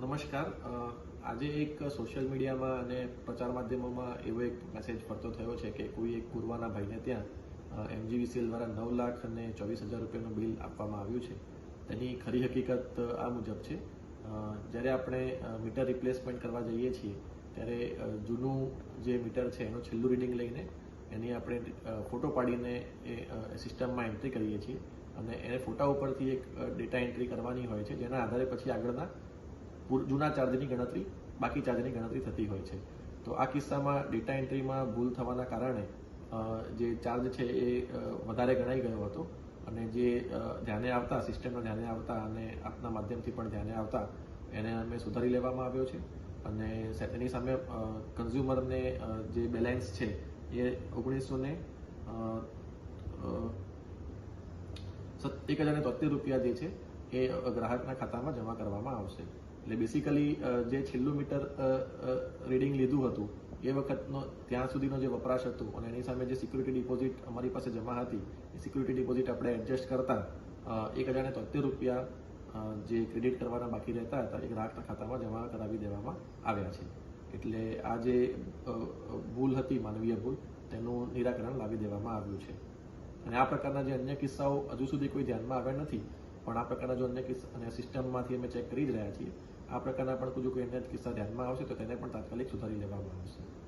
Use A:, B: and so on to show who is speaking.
A: નમસ્કાર. આજે એક સોશિયલ મીડિયામાં અને પ્રચાર માધ્યમોમાં એવો એક મેસેજ ફરતો થયો છે કે કોઈ એક પૂર્વાના ભાઈને ત્યાં એમજીવીસીએલ દ્વારા નવ લાખ અને ચોવીસ હજાર રૂપિયાનું બિલ આપવામાં આવ્યું છે. તેની ખરી હકીકત આ મુજબ છે. જ્યારે આપણે મીટર રિપ્લેસમેન્ટ કરવા જઈએ છીએ, ત્યારે જૂનું જે મીટર છે, એનું છેલ્લું રીડિંગ લઈને એની આપણે ફોટો પાડીને એ સિસ્ટમમાં એન્ટ્રી કરીએ છીએ. અને એને ફોટા ઉપરથી એક ડેટા એન્ટ્રી કરવાની હોય છે, જેના આધારે પછી આગળના જૂના ચાર્જની ગણતરી, બાકી ચાર્જની ગણતરી થતી હોય છે. તો આ કિસ્સામાં ડેટા એન્ટ્રીમાં ભૂલ થવાના કારણે જે ચાર્જ છે એ વધારે ગણાઈ ગયો હતો. અને જે ધ્યાને આવતા સિસ્ટમના ધ્યાને આવતા અને આપના માધ્યમથી પણ ધ્યાને આવતા, એને અમે સુધારી લેવામાં આવ્યો છે. અને એની સામે કન્ઝ્યુમરને જે બેલેન્સ છે એ ઓગણીસો ને એક હજાર તોતેર રૂપિયા જે છે એ ગ્રાહકના ખાતામાં જમા કરવામાં આવશે. એટલે બેસિકલી જે છેલ્લું મીટર રીડિંગ લીધું હતું, એ વખતનો, ત્યાં સુધીનો જે વપરાશ હતો અને એની સામે જે સિક્યુરિટી ડિપોઝિટ અમારી પાસે જમા હતી, એ સિક્યુરિટી ડિપોઝિટ આપણે એડજસ્ટ કરતા એક હજાર ને તોતેર રૂપિયા જે ક્રેડિટ કરવાના બાકી રહેતા હતા, એ ગ્રાહકના ખાતામાં જમા કરાવી દેવામાં આવ્યા છે. એટલે આ જે ભૂલ હતી, માનવીય ભૂલ, તેનું નિરાકરણ લાવી દેવામાં આવ્યું છે. અને આ પ્રકારના જે અન્ય કિસ્સાઓ હજુ સુધી કોઈ ધ્યાનમાં આવ્યા નથી પણ આ પ્રકારના જો અન્ય કિસ્સા અને સિસ્ટમમાંથી અમે ચેક કરી જ રહ્યા છીએ, આ પ્રકારના પણ જો કોઈ અન્ય કિસ્સા ધ્યાનમાં આવશે તો તેને પણ તાત્કાલિક સુધારી લેવામાં આવશે.